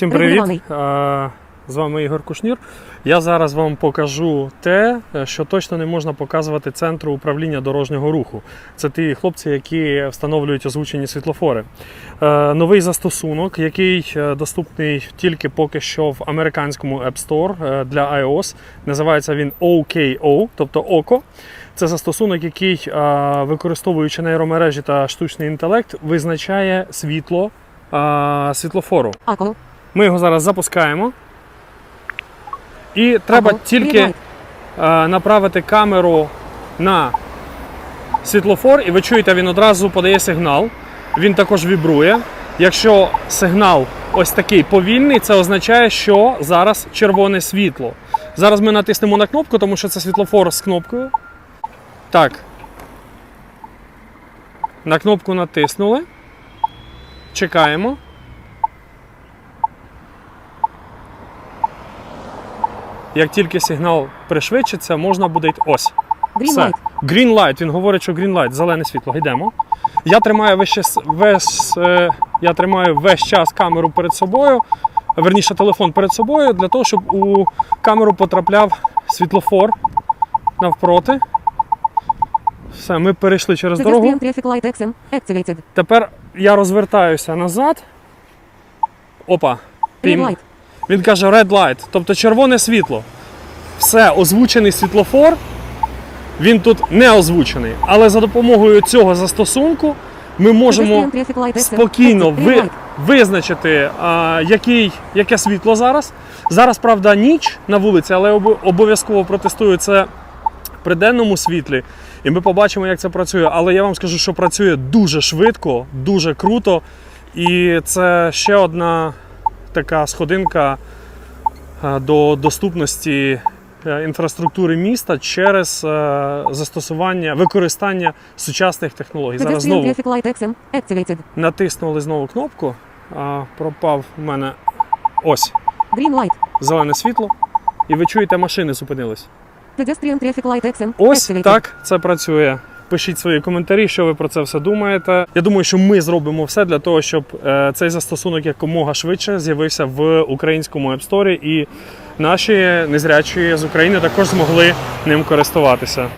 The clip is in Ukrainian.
Всім привіт! З вами Ігор Кушнір. Я зараз вам покажу те, е, що точно не можна показувати центру управління дорожнього руху. Це ті хлопці, які встановлюють озвучені світлофори. Е, Новий застосунок, який е, доступний тільки поки що в американському App Store для iOS. Називається він OKO, тобто ОКО. Це застосунок, який, використовуючи нейромережі та штучний інтелект, визначає світло світлофору. Ми його зараз запускаємо. І треба Ако. тільки Green е, направити камеру на світлофор, і ви чуєте, він одразу подає сигнал. Він також вібрує. Якщо сигнал ось такий повільний, це означає, що зараз червоне світло. Зараз ми натиснемо на кнопку, тому що це світлофор з кнопкою. Так. На кнопку натиснули. Чекаємо. Як тільки сигнал пришвидшиться, можна буде йти. Ось. Green Все. light. Green light. Він говорить, що green light, зелене світло. Йдемо. Я тримаю весь, час- весь, е, я тримаю весь час камеру перед собою, верніше телефон перед собою, для того, щоб у камеру потрапляв світлофор навпроти. Все, ми перейшли через дорогу. Pedestrian traffic light action. Activated. Тепер я розвертаюся назад. Опа. Green Пім. light. Він каже red light, тобто червоне світло. Все, озвучений світлофор. Він тут не озвучений. Але за допомогою цього застосунку ми можемо спокійно ви, визначити, а, який, яке світло зараз. Зараз, правда, ніч на вулиці, але обов'язково протестую це при денному світлі. І ми побачимо, як це працює. Але я вам скажу, що працює дуже швидко, дуже круто. І це ще одна така сходинка е, до доступності е, інфраструктури міста через е, застосування, використання сучасних технологій. Зараз знову. Натиснули знову кнопку. Пропав у мене ось Green light. зелене світло. І ви чуєте, машини зупинились. Ось так це працює. Пишіть свої коментарі, що ви про це все думаєте. Я думаю, що ми зробимо все для того, щоб е, цей застосунок якомога швидше з'явився в українському App Store і наші незрячі з України також змогли ним користуватися.